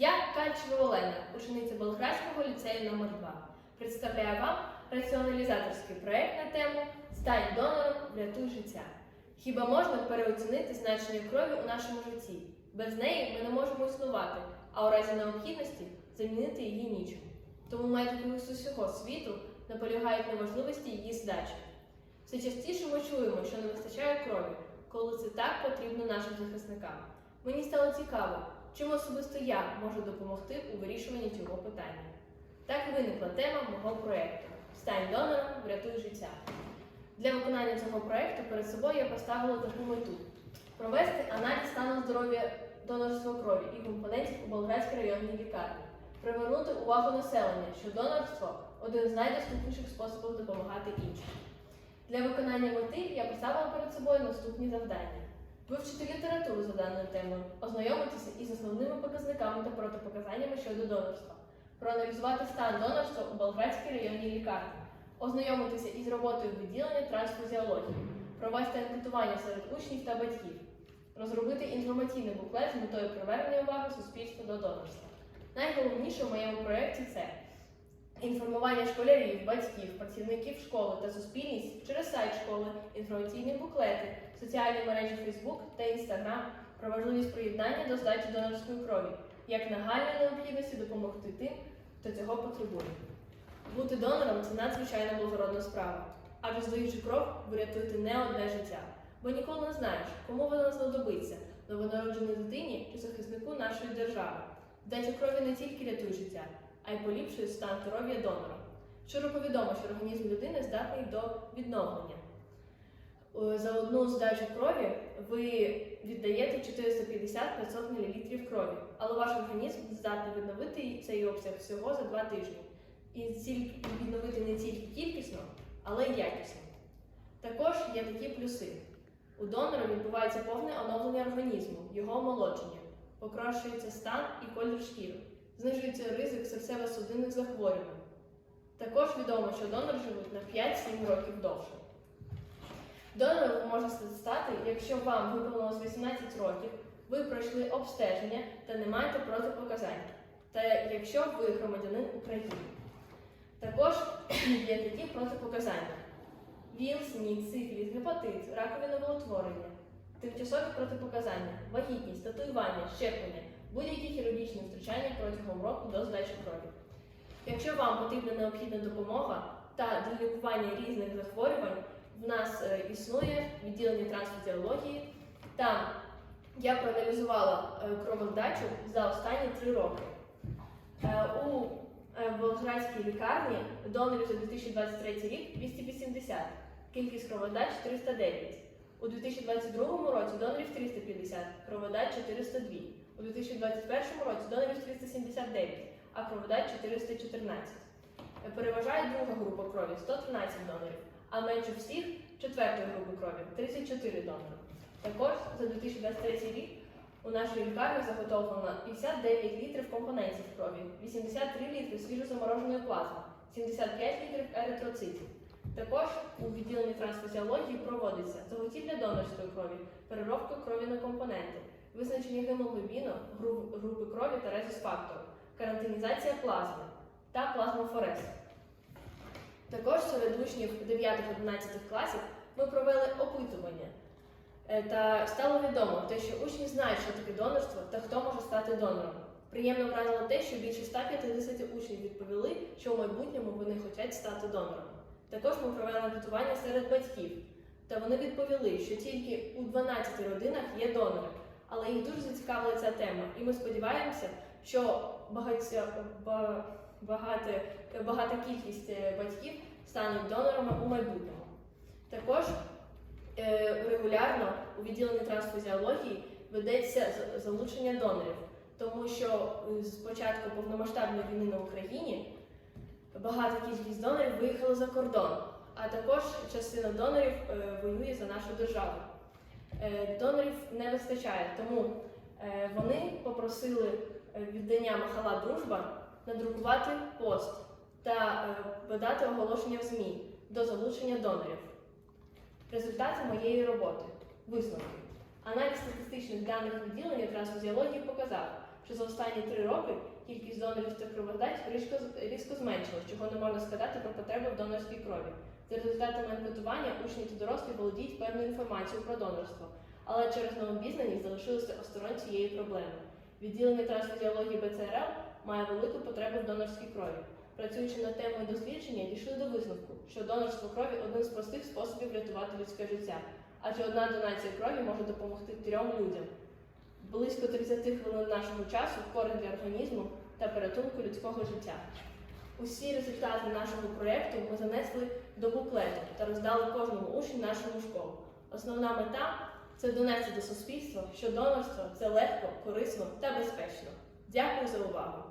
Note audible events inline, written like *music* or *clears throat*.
Я Кальчева Олена, учениця Болградського ліцею номер 2 Представляю вам раціоналізаторський проект на тему Стань донором, врятуй життя. Хіба можна переоцінити значення крові у нашому житті? Без неї ми не можемо існувати, а у разі необхідності замінити її нічим. Тому медики з усього світу наполягають на важливості її здачі. Все частіше ми чуємо, що не вистачає крові, коли це так потрібно нашим захисникам. Мені стало цікаво, чим особисто я можу допомогти у вирішуванні цього питання. Так виникла тема мого проєкту Стань донором, врятуй життя. Для виконання цього проєкту перед собою я поставила таку мету провести аналіз стану здоров'я донорства крові і компонентів у Болградській районній лікарні, привернути увагу населення, що донорство один з найдоступніших способів допомагати іншим. Для виконання мети я поставила перед собою наступні завдання: вивчити літературу за даною темою, ознайомитися із основними показниками та протипоказаннями щодо донорства, проаналізувати стан донорства у Болградській районній лікарні, ознайомитися із роботою відділення трансфузіології, провести анкетування серед учнів та батьків, розробити інформаційний буклет з метою привернення уваги суспільства до донорства. Найголовніше в моєму проєкті це інформування школярів, батьків, працівників школи та суспільність через сайт школи, інформаційні буклети, соціальні мережі Facebook та Instagram про важливість приєднання до здачі донорської крові, як нагальної необхідності допомогти тим, хто цього потребує. Бути донором це надзвичайно благородна справа, адже здаючи кров, ви рятуєте не одне життя, бо ніколи не знаєш, кому вона знадобиться новонародженій дитині чи захиснику нашої держави. Здача крові не тільки рятує життя, а й поліпшує стан здоров'я донора. Широко відомо, що організм людини здатний до відновлення. Е, За одну здачу крові ви віддаєте 450-500 мл крові, але ваш організм здатний відновити цей обсяг всього за два тижні. І відновити не тільки кількісно, але й якісно. Також є такі плюси. У донора відбувається повне оновлення організму, його омолодження, покращується стан і колір шкіри, знижується ризик серцево-судинних захворювань. Також відомо, що донори живуть на 5-7 років довше. Донором ви можете стати, якщо вам виповнилось 18 років, ви пройшли обстеження та не маєте протипоказань, та якщо ви громадянин України. Також *clears throat* є такі протипоказання: ВІЛ, СНІД, сифіліс, гепатит, ракові новоутворення, тимчасові протипоказання, вагітність, татуювання, щеплення, будь-які хірургічні втручання протягом року до здачі крові. Якщо вам потрібна необхідна допомога та для лікування різних захворювань, в нас е, існує відділення трансфузіології, та я проаналізувала е, кровоздачу за останні три роки. Е, У Болградській лікарні донорів за 2023 рік 280, кількість кроводач 309. У 2022 році донорів 350, кроводач 402. У 2021 році донорів 379, а кроводач 414. Е, Переважає друга група крові 113 донорів, а менше всіх четвертої групи крові 34 донори. Також за 2023 рік у нашій лікарні заготовлено 59 літрів компонентів крові, 83 літри свіжозамороженої плазми, 75 літрів еритроцитів. Також у відділенні трансфузіології проводиться заготівля донорської крові, переробка крові на компоненти, визначення гемоглобіну, групи крові та резус-фактору, карантинізація плазми та плазмофорез. Також серед учнів 9-11 класів ми провели опитування. Е, Та стало відомо те, що учні знають, що таке донорство та хто може стати донором. Приємно вразило те, що більше 150 учнів відповіли, що в майбутньому вони хочуть стати донором. Також ми провели анкетування серед батьків, та вони відповіли, що тільки у 12 родинах є донори, але їх дуже зацікавила ця тема, і ми сподіваємося, що багаття, ба- багате, багата кількість е, батьків стануть донорами у майбутньому. Також е, регулярно у відділенні трансфузіології ведеться залучення донорів, тому що е, з початку повномасштабної війни на Україні багата кількість донорів виїхала за кордон, а також частина донорів воює за нашу державу. Е, Донорів не вистачає, тому е, вони попросили е, віддання Махала Дружба надрукувати пост та видати оголошення в ЗМІ до залучення донорів. Результати моєї роботи. Висновки. Аналіз статистичних даних відділення трансфузіології показав, що за останні три роки кількість донорів та кроводач різко, різко зменшилась, чого не можна сказати про потреби в донорській крові. За результатами анкетування учні та дорослі володіють певною інформацією про донорство, але через необізнаність залишилися осторонь цієї проблеми. Відділення трансфізіології БЦРЛ має велику потребу в донорській крові. Працюючи над темою дослідження, дійшли до висновку, що донорство крові один з простих способів врятувати людське життя, адже одна донація крові може допомогти трьом людям. Близько 30 хвилин нашого часу користь для організму та порятунку людського життя. Усі результати нашого проєкту ми занесли до буклету та роздали кожному учню нашому школу. Основна мета це донести до суспільства, що донорство це легко, корисно та безпечно. Дякую за увагу!